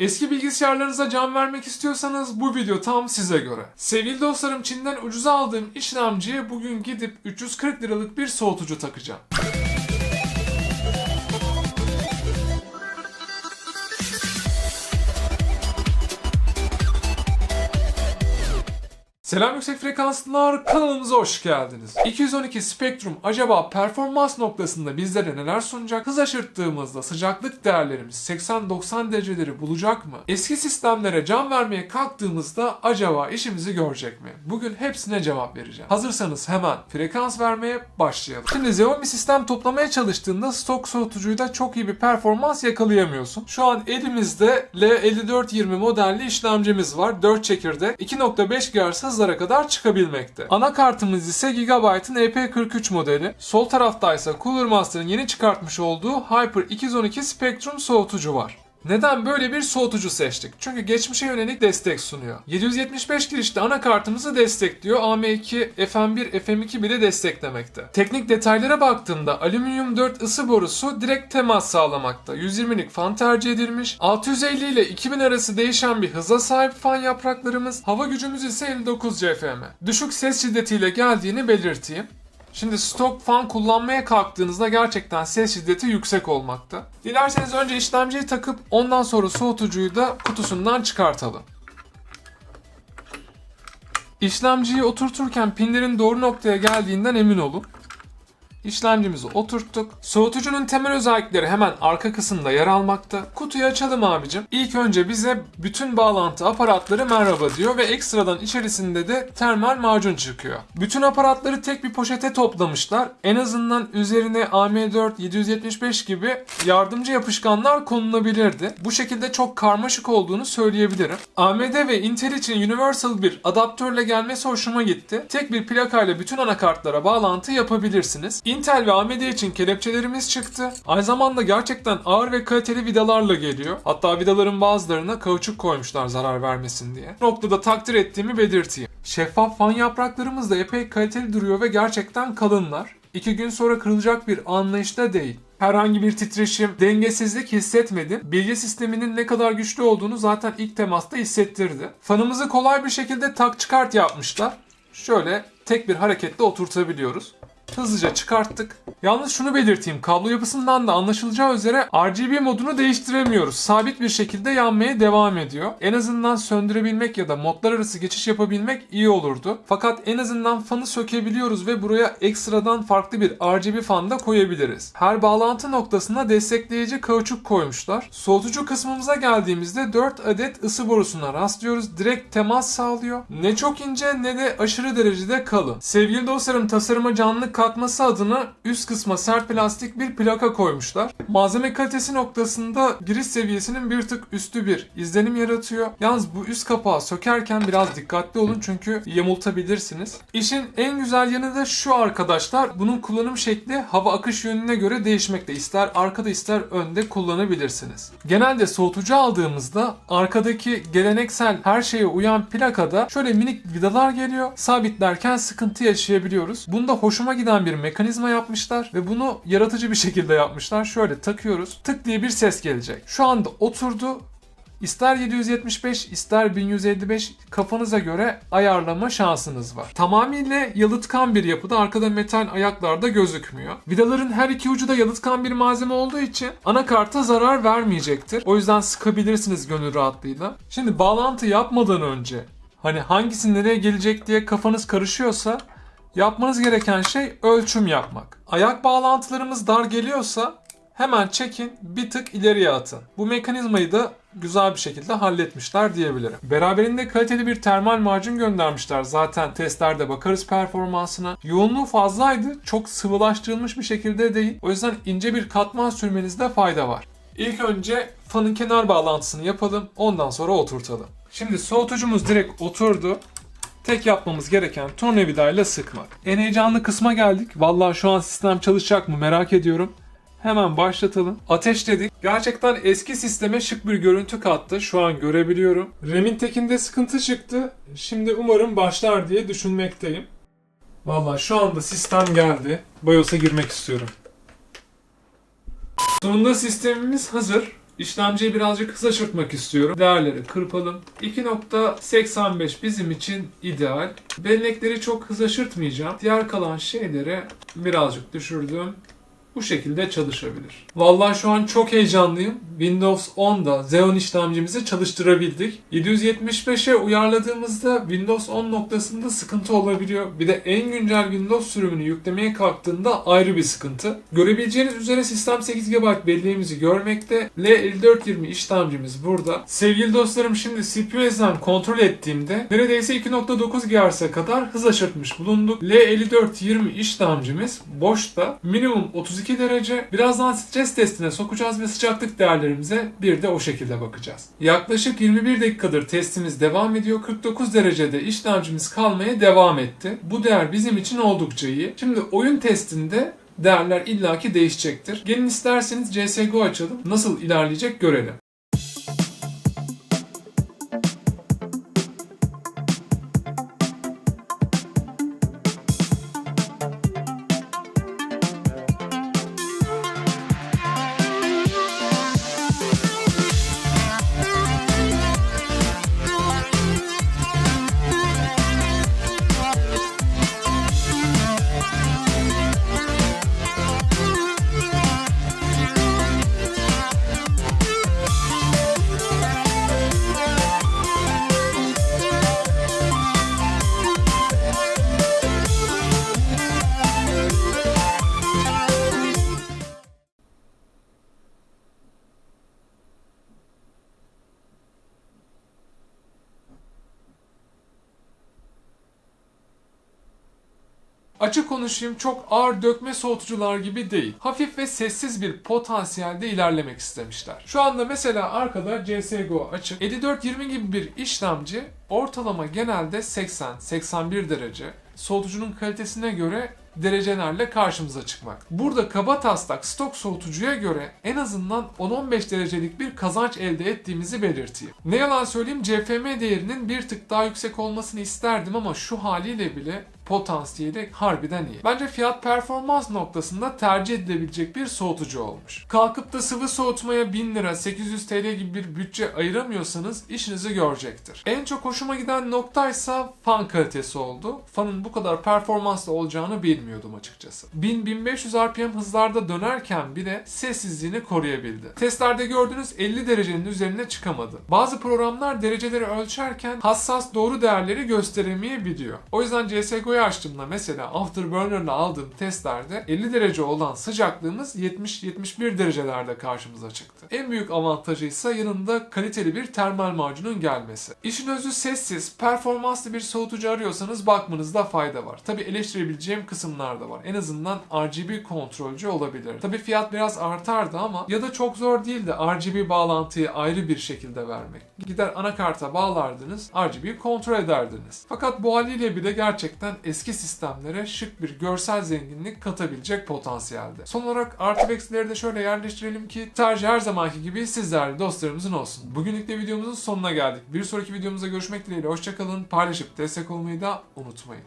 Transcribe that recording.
Eski bilgisayarlarınıza can vermek istiyorsanız bu video tam size göre. Sevgili dostlarım Çin'den ucuza aldığım işlemciye bugün gidip 340 liralık bir soğutucu takacağım. Selam yüksek frekanslılar kanalımıza hoş geldiniz. 212 Spectrum acaba performans noktasında bizlere neler sunacak? Hız aşırttığımızda sıcaklık değerlerimiz 80-90 dereceleri bulacak mı? Eski sistemlere can vermeye kalktığımızda acaba işimizi görecek mi? Bugün hepsine cevap vereceğim. Hazırsanız hemen frekans vermeye başlayalım. Şimdi Xiaomi sistem toplamaya çalıştığında stok soğutucuyla çok iyi bir performans yakalayamıyorsun. Şu an elimizde L5420 modelli işlemcimiz var. 4 çekirdek 2.5 GHz hızlara kadar çıkabilmekte. Anakartımız ise Gigabyte'ın EP43 modeli. Sol tarafta ise Cooler Master'ın yeni çıkartmış olduğu Hyper 212 Spectrum soğutucu var. Neden böyle bir soğutucu seçtik? Çünkü geçmişe yönelik destek sunuyor. 775 girişli anakartımızı destekliyor. AM2, FM1, FM2 bile desteklemekte. Teknik detaylara baktığımda alüminyum 4 ısı borusu direkt temas sağlamakta. 120'lik fan tercih edilmiş. 650 ile 2000 arası değişen bir hıza sahip fan yapraklarımız. Hava gücümüz ise 59 CFM. Düşük ses şiddetiyle geldiğini belirteyim. Şimdi stok fan kullanmaya kalktığınızda gerçekten ses şiddeti yüksek olmakta. Dilerseniz önce işlemciyi takıp ondan sonra soğutucuyu da kutusundan çıkartalım. İşlemciyi oturturken pinlerin doğru noktaya geldiğinden emin olun. İşlemcimizi oturttuk. Soğutucunun temel özellikleri hemen arka kısımda yer almakta. Kutuyu açalım abicim. İlk önce bize bütün bağlantı aparatları merhaba diyor ve ekstradan içerisinde de termal macun çıkıyor. Bütün aparatları tek bir poşete toplamışlar. En azından üzerine AM4, 775 gibi yardımcı yapışkanlar konulabilirdi. Bu şekilde çok karmaşık olduğunu söyleyebilirim. AMD ve Intel için Universal bir adaptörle gelmesi hoşuma gitti. Tek bir plakayla bütün anakartlara bağlantı yapabilirsiniz. Intel ve AMD için kelepçelerimiz çıktı. Aynı zamanda gerçekten ağır ve kaliteli vidalarla geliyor. Hatta vidaların bazılarına kauçuk koymuşlar zarar vermesin diye. Bu noktada takdir ettiğimi belirteyim. Şeffaf fan yapraklarımız da epey kaliteli duruyor ve gerçekten kalınlar. İki gün sonra kırılacak bir anlayışta değil. Herhangi bir titreşim, dengesizlik hissetmedim. Bilgi sisteminin ne kadar güçlü olduğunu zaten ilk temasta hissettirdi. Fanımızı kolay bir şekilde tak çıkart yapmışlar. Şöyle tek bir hareketle oturtabiliyoruz. Hızlıca çıkarttık. Yalnız şunu belirteyim. Kablo yapısından da anlaşılacağı üzere RGB modunu değiştiremiyoruz. Sabit bir şekilde yanmaya devam ediyor. En azından söndürebilmek ya da modlar arası geçiş yapabilmek iyi olurdu. Fakat en azından fanı sökebiliyoruz ve buraya ekstradan farklı bir RGB fan da koyabiliriz. Her bağlantı noktasına destekleyici kauçuk koymuşlar. Soğutucu kısmımıza geldiğimizde 4 adet ısı borusuna rastlıyoruz. Direkt temas sağlıyor. Ne çok ince ne de aşırı derecede kalın. Sevgili dostlarım tasarıma canlılık katması adına üst kısma sert plastik bir plaka koymuşlar. Malzeme kalitesi noktasında giriş seviyesinin bir tık üstü bir izlenim yaratıyor. Yalnız bu üst kapağı sökerken biraz dikkatli olun çünkü yamultabilirsiniz. İşin en güzel yanı da şu arkadaşlar. Bunun kullanım şekli hava akış yönüne göre değişmekte. İster arkada ister önde kullanabilirsiniz. Genelde soğutucu aldığımızda arkadaki geleneksel her şeye uyan plakada şöyle minik vidalar geliyor. Sabitlerken sıkıntı yaşayabiliyoruz. Bunda hoşuma giden bir mekanizma yapmışlar ve bunu yaratıcı bir şekilde yapmışlar. Şöyle takıyoruz. Tık diye bir ses gelecek. Şu anda oturdu. İster 775 ister 1155 kafanıza göre ayarlama şansınız var. Tamamıyla yalıtkan bir yapıda arkada metal ayaklarda gözükmüyor. Vidaların her iki ucu da yalıtkan bir malzeme olduğu için anakarta zarar vermeyecektir. O yüzden sıkabilirsiniz gönül rahatlığıyla. Şimdi bağlantı yapmadan önce hani hangisi nereye gelecek diye kafanız karışıyorsa Yapmanız gereken şey ölçüm yapmak. Ayak bağlantılarımız dar geliyorsa hemen çekin bir tık ileriye atın. Bu mekanizmayı da güzel bir şekilde halletmişler diyebilirim. Beraberinde kaliteli bir termal macun göndermişler. Zaten testlerde bakarız performansına. Yoğunluğu fazlaydı. Çok sıvılaştırılmış bir şekilde değil. O yüzden ince bir katman sürmenizde fayda var. İlk önce fanın kenar bağlantısını yapalım. Ondan sonra oturtalım. Şimdi soğutucumuz direkt oturdu. Tek yapmamız gereken tornavidayla sıkmak. En heyecanlı kısma geldik. Vallahi şu an sistem çalışacak mı merak ediyorum. Hemen başlatalım. Ateşledik. Gerçekten eski sisteme şık bir görüntü kattı. Şu an görebiliyorum. RAM'in tekinde sıkıntı çıktı. Şimdi umarım başlar diye düşünmekteyim. Vallahi şu anda sistem geldi. BIOS'a girmek istiyorum. Sonunda sistemimiz hazır. İşlemciyi birazcık hız aşırtmak istiyorum. Değerleri kırpalım. 2.85 bizim için ideal. Bellekleri çok hız aşırtmayacağım. Diğer kalan şeyleri birazcık düşürdüm. Bu şekilde çalışabilir. Vallahi şu an çok heyecanlıyım. Windows 10'da Xeon işlemcimizi çalıştırabildik. 775'e uyarladığımızda Windows 10 noktasında sıkıntı olabiliyor. Bir de en güncel Windows sürümünü yüklemeye kalktığında ayrı bir sıkıntı. Görebileceğiniz üzere sistem 8 GB belleğimizi görmekte. L5420 işlemcimiz burada. Sevgili dostlarım şimdi CPU kontrol ettiğimde neredeyse 2.9 GHz'e kadar hız aşırtmış bulunduk. L5420 işlemcimiz boşta minimum 32 derece. Birazdan stres testine sokacağız ve sıcaklık değerlerimize bir de o şekilde bakacağız. Yaklaşık 21 dakikadır testimiz devam ediyor. 49 derecede işlemcimiz kalmaya devam etti. Bu değer bizim için oldukça iyi. Şimdi oyun testinde değerler illaki değişecektir. Gelin isterseniz CSGO açalım. Nasıl ilerleyecek görelim. Açık konuşayım çok ağır dökme soğutucular gibi değil. Hafif ve sessiz bir potansiyelde ilerlemek istemişler. Şu anda mesela arkada CSGO açık. 5420 gibi bir işlemci ortalama genelde 80-81 derece. Soğutucunun kalitesine göre derecelerle karşımıza çıkmak. Burada kaba taslak stok soğutucuya göre en azından 10-15 derecelik bir kazanç elde ettiğimizi belirteyim. Ne yalan söyleyeyim CFM değerinin bir tık daha yüksek olmasını isterdim ama şu haliyle bile potansiyeli harbiden iyi. Bence fiyat performans noktasında tercih edilebilecek bir soğutucu olmuş. Kalkıp da sıvı soğutmaya 1000 lira 800 TL gibi bir bütçe ayıramıyorsanız işinizi görecektir. En çok hoşuma giden noktaysa fan kalitesi oldu. Fanın bu kadar performanslı olacağını bilmiyordum açıkçası. 1000-1500 RPM hızlarda dönerken bile sessizliğini koruyabildi. Testlerde gördüğünüz 50 derecenin üzerine çıkamadı. Bazı programlar dereceleri ölçerken hassas doğru değerleri gösteremeyebiliyor. O yüzden CSGO'yu açtığımda mesela Afterburner'la aldığım testlerde 50 derece olan sıcaklığımız 70-71 derecelerde karşımıza çıktı. En büyük avantajı ise yanında kaliteli bir termal macunun gelmesi. İşin özü sessiz, performanslı bir soğutucu arıyorsanız bakmanızda fayda var. Tabi eleştirebileceğim kısımlar da var. En azından RGB kontrolcü olabilir. Tabi fiyat biraz artardı ama ya da çok zor değildi RGB bağlantıyı ayrı bir şekilde vermek. Gider anakarta bağlardınız, RGB kontrol ederdiniz. Fakat bu haliyle bile gerçekten eski sistemlere şık bir görsel zenginlik katabilecek potansiyelde. Son olarak eksileri de şöyle yerleştirelim ki tercih her zamanki gibi sizlerle dostlarımızın olsun. Bugünlük de videomuzun sonuna geldik. Bir sonraki videomuzda görüşmek dileğiyle hoşçakalın. Paylaşıp destek olmayı da unutmayın.